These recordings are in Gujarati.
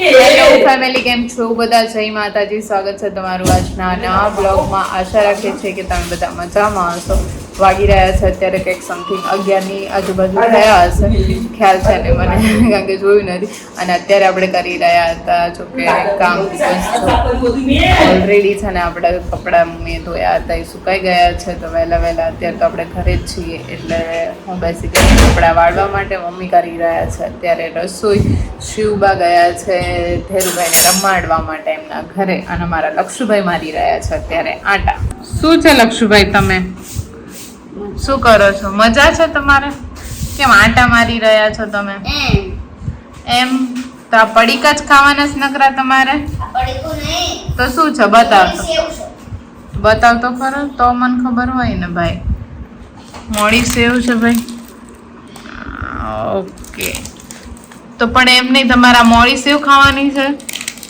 હેલો ફેમિલી કેમ છો? બધા જય માતાજી. સ્વાગત છે તમારું આજના નવા બ્લોગમાં. આશા રાખીએ છીએ કે તમે બધા મજામાં હશો. વાગી રહ્યા છે, અત્યારે કંઈક સમથિંગ અગિયારની આજુબાજુ થયા હશે. ખ્યાલ છે ને મને, કારણ કે જોયું નથી. અને અત્યારે આપણે કરી રહ્યા હતા, જો કે કામ ઓલરેડી છે ને આપણે કપડાં મેં ધોયા હતા, એ સુકાઈ ગયા છે, તો વહેલા વહેલા અત્યારે તો આપણે ઘરે જ છીએ. એટલે હું બેસી ગઈ કપડાં વાળવા માટે મમ્મી કરી રહ્યા છે. અત્યારે રસોઈ શિવબા ગયા છે ધેરુભાઈને રમાડવા માટે એમના ઘરે. અને મારા લક્ષુભાઈ મારી રહ્યા છે અત્યારે આટા. શું છે લક્ષુભાઈ તમે? શું કરો છો? મજા છે તમારે? કેમ આટા મારી રહ્યા છો તમે? એમ. તો આ પડીકા જ ખાવાના જ નકરા તમારે? તો શું છે? બતાવતો. બતાવતો ખરો? તો મને ખબર હોય ને ભાઈ. મોડી સેવ છે ભાઈ. ઓકે. તો પણ એમ નહીં તમારા મોડી સેવ ખાવાની છે?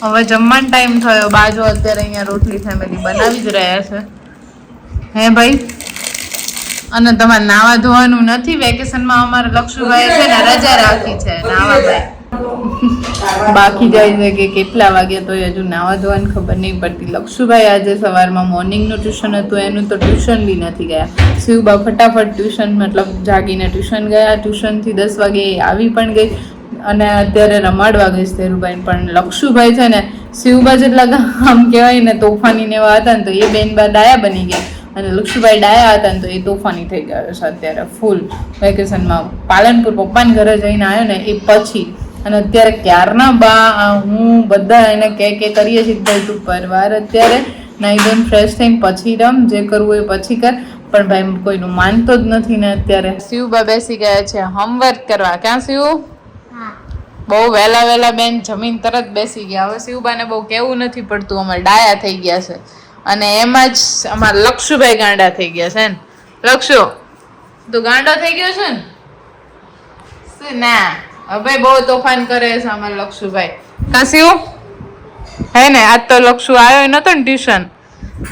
હવે જમવાનો ટાઈમ થયો. બાજુ અત્યારે અહીંયા રોટલી ફેમિલી બનાવી જ રહ્યા છે. હે ભાઈ? અને તમારે નાવા ધોવાનું નથી વેકેશનમાં અમારે લક્ષુભાઈ છે ને રજા રાખી છે નાવાભાઈ બાકી જાય છે કે કેટલા વાગ્યા તો હજુ નાવા ધોવાની ખબર નહીં પડતી. લક્ષુભાઈ આજે સવારમાં મોર્નિંગનું ટ્યુશન હતું, એનું તો ટ્યુશન બી નથી ગયા. શિવબા ફટાફટ ટ્યુશન, મતલબ જાગીને ટ્યુશન ગયા. ટ્યુશનથી દસ વાગે આવી પણ ગઈ અને અત્યારે રમાડવા ગઈ ધીરુભાઈ. પણ લક્ષુભાઈ છે ને શિવબા જેટલા આમ કહેવાય ને તોફાની ને એવા હતા ને તો એ બેન બા ડાયા બની ગયા. અને લક્ષ્મીભાઈ ડાયા હતા ને તો એ તોફાની થઈ ગયો છે અત્યારે ફૂલ વેકેશનમાં પાલનપુર પપ્પાને ઘરે જઈને આવ્યો ને એ પછી. અને અત્યારે ક્યારના બા હું બધા એને કે કે કરીએ છીએ ભાઈ તું પરવાર અત્યારે નાઈ ધોઈને ફ્રેશ થઈને પછી રમ જે કરવું એ પછી કર. પણ ભાઈ કોઈનું માનતો જ નથી ને અત્યારે. શિવબા બેસી ગયા છે હોમવર્ક કરવા. ક્યાં શિવ? બહુ વહેલા વહેલા બેન જમીન તરત બેસી ગયા. હવે શિવબાને બહુ કેવું નથી પડતું. અમારે ડાયા થઈ ગયા છે. અને એમાં જ અમારા લક્ષુભાઈ ગાંડા થઈ ગયા છે ને. લક્ષુ, તું ગાંડો થઈ ગયો છે ને? ના? હવે બહુ તોફાન કરે છે અમારા લક્ષુભાઈ. કા શિવ હે ને, આજ તો લક્ષુ આવ્યો નતો ને ટ્યુશન.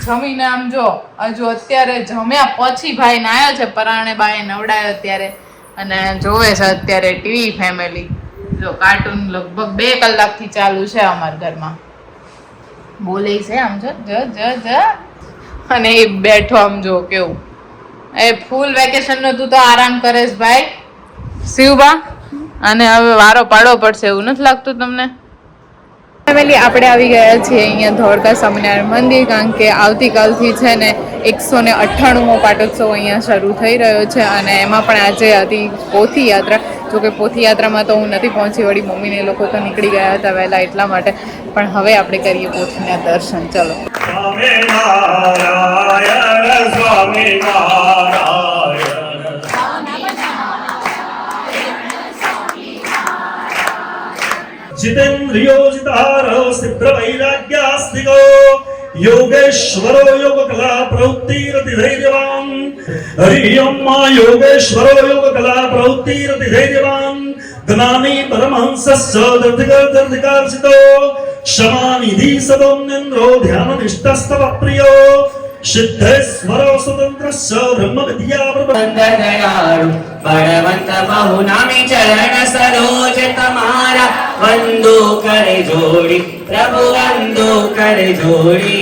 જમીને આમ જો, હજુ અત્યારે જમ્યા પછી ભાઈ ને આવ્યો છે, પરાણે બાએ નવડાયો ત્યારે. અને જોવે છે અત્યારે ટીવી ફેમિલી. જો કાર્ટૂન લગભગ બે કલાકથી ચાલુ છે અમારા ઘરમાં. બોલે છે આમ જો, જ જ જ. અને એ બેઠો આમ જો, કેવું. એ ફૂલ વેકેશન નો તું તો આરામ કરેશ ભાઈ. શિવબા, અને હવે વારો પાડવો પડશે એવું નથી લાગતું તમને? ફેમિલી આપણે આવી ગયા છીએ અહીંયા ધોળકા સ્વામિનારાયણ મંદિર, કારણ કે આવતીકાલથી છે ને એકસો ને અઠ્ઠાણુંમો પાટોત્સવ અહીંયા શરૂ થઈ રહ્યો છે અને એમાં પણ આજે હતી પોથી યાત્રા. જોકે પોથયાત્રામાં તો હું નથી પહોંચી, વળી મમ્મીને લોકો તો નીકળી ગયા હતા વહેલા એટલા માટે. પણ હવે આપણે કરીએ પોથીના દર્શન. ચલો. જીતેન્દ્રિયો જીતારો સિદ્ધ વૈરાગ્યાસ્તિકો योगेश्वरो योगकला प्रवृत्तिरति धैर्यवान् हरि अम्मा योगेश्वरो योगकला प्रवृत्तिरति धैर्यवान् ज्ञानी परमहंसश्च दर्धिकार्जितो क्षमानिधि सदोम्नेन्द्रो ध्याननिष्ठस्तव प्रियो सिद्धेश्वरो स्वतन्त्रश्च ब्रह्मविद्या प्रबन्धदयाळु बलवन्त बहुनामि चरण सरोज तमारा వందో కరే జోడి ప్రభు వందో కరే జోడి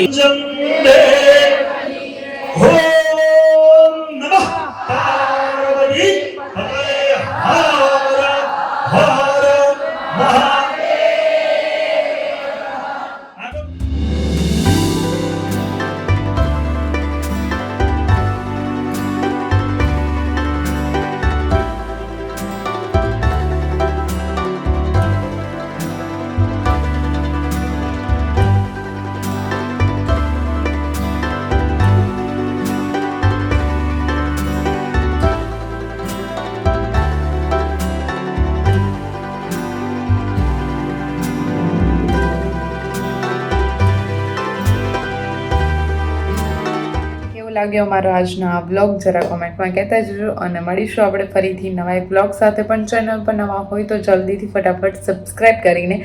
લાગ્યો મારો આજનો આ બ્લોગ જરા કોમેન્ટમાં કહેતા જજો અને મળીશું આપણે ફરીથી નવા એક બ્લોગ સાથે. પણ ચેનલ પર નવા હોય તો જલ્દીથી ફટાફટ સબસ્ક્રાઈબ કરીને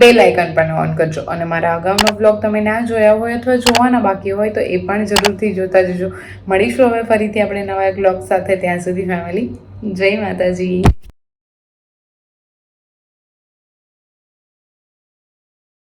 બે લાઇકન પણ ઓન કરજો. અને મારા અગાઉનો બ્લોગ તમે ના જોયા હોય અથવા જોવાના બાકી હોય તો એ પણ જરૂરથી જોતા જજો. મળીશું હવે ફરીથી આપણે નવા એક બ્લોગ સાથે. ત્યાં સુધી ફેમિલી જય માતાજી.